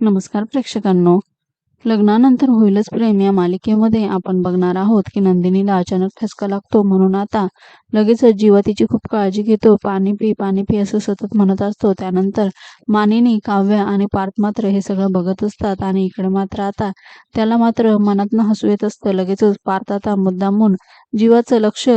नमस्कार प्रेक्षकांनो. लग्नानंतर होईलच प्रेम या मालिकेमध्ये आपण बघणार आहोत की नंदिनीला अचानक ठसका लागतो म्हणून आता लगेचच जीवा तिची खूप काळजी घेतो. पाणी पी पाणी पी असं सतत म्हणत असतो. त्यानंतर मानिनी काव्य आणि पार्थ मात्र हे सगळं बघत असतात आणि इकडे मात्र आता त्याला मात्र मनातनं हसू येत असतं. लगेचच पार्थ आता मुद्दामून जीवाचं लक्ष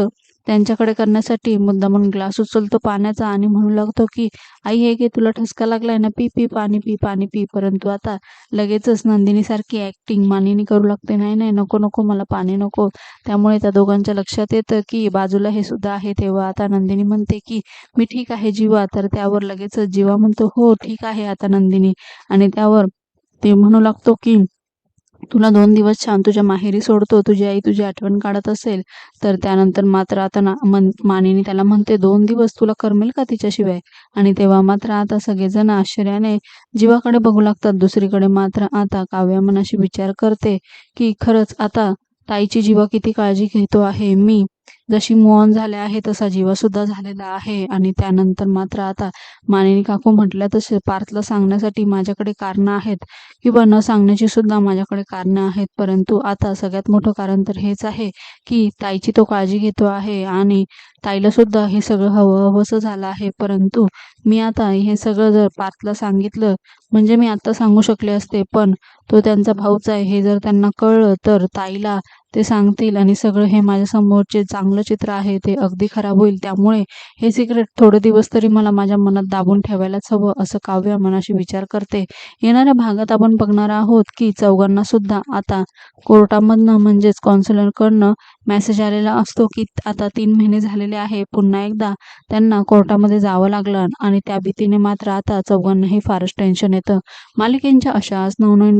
त्यांच्याकडे करण्यासाठी मुद्दामून ग्लास उचलतो पाण्याचा आणि म्हणू लागतो की आई हे घे तुला ठसका लागलाय ना पी पी पाणी पी पाणी पी. परंतु आता लगेचच नंदिनीसारखी ऍक्टिंग मानिनी करू लागते. नाही नाही नको नको मला पाणी नको. त्यामुळे त्या दोघांच्या लक्षात येतं की बाजूला हे सुद्धा आहे. तेव्हा आता नंदिनी म्हणते की मी ठीक आहे जीवा. तर त्यावर लगेचच जीवा म्हणतो हो ठीक आहे आता नंदिनी. आणि त्यावर ते म्हणू लागतो की तुला दोन दिवस छान तुझ्या माहेरी सोडतो तुझी आई तुझी आठवण काढत असेल तर त्यानंतर मात्र आता ना मन मानेनी त्याला म्हणते दोन दिवस तुला करमेल का तिच्याशिवाय? आणि तेव्हा मात्र आता सगळेजण आश्चर्याने जीवाकडे बघू लागतात. दुसरीकडे मात्र आता काव्या मनाशी विचार करते की खरंच आता ताईची जीवा किती काळजी घेतो आहे मी जशी मोहन झाले आहे तसा जीवा सुद्धा झालेला आहे. आणि त्यानंतर मात्र आता मानिनी काकू म्हटल्या तसे पार्थला सांगण्यासाठी माझ्याकडे कारणं आहेत किंवा न सांगण्याची सुद्धा माझ्याकडे कारणं आहेत. परंतु आता सगळ्यात मोठं कारण तर हेच आहे की ताईची तो काळजी घेतो आहे आणि ताईला सुद्धा हे सगळं हवं हवंसं झालं आहे. परंतु मी आता हे सगळं जर पार्थला सांगितलं म्हणजे मी आता सांगू शकले असते पण तो त्यांचा भाऊच आहे. हे जर त्यांना कळलं तर ताईला ते सांगतील आणि सगळं हे माझ्यासमोरचे चांगलं चित्र आहे ते अगदी खराब होईल. त्यामुळे हे सिक्रेट थोडे दिवस तरी मला माझ्या मनात दाबून ठेवायलाच हवं असं काव्य मनाशी विचार करते. येणाऱ्या भागात आपण बघणार आहोत की चौघांना सुद्धा आता कोर्टामधनं म्हणजेच कॉन्सुलरकडनं मेसेज आलेला असतो की आता तीन महिने झालेले आहे पुन्हा एकदा त्यांना कोर्टामध्ये जावं लागलं आणि त्या भीतीने मात्र आता चौघांनाही फारच टेन्शन येतं. मालिकेंच्या अशाच नवनवीन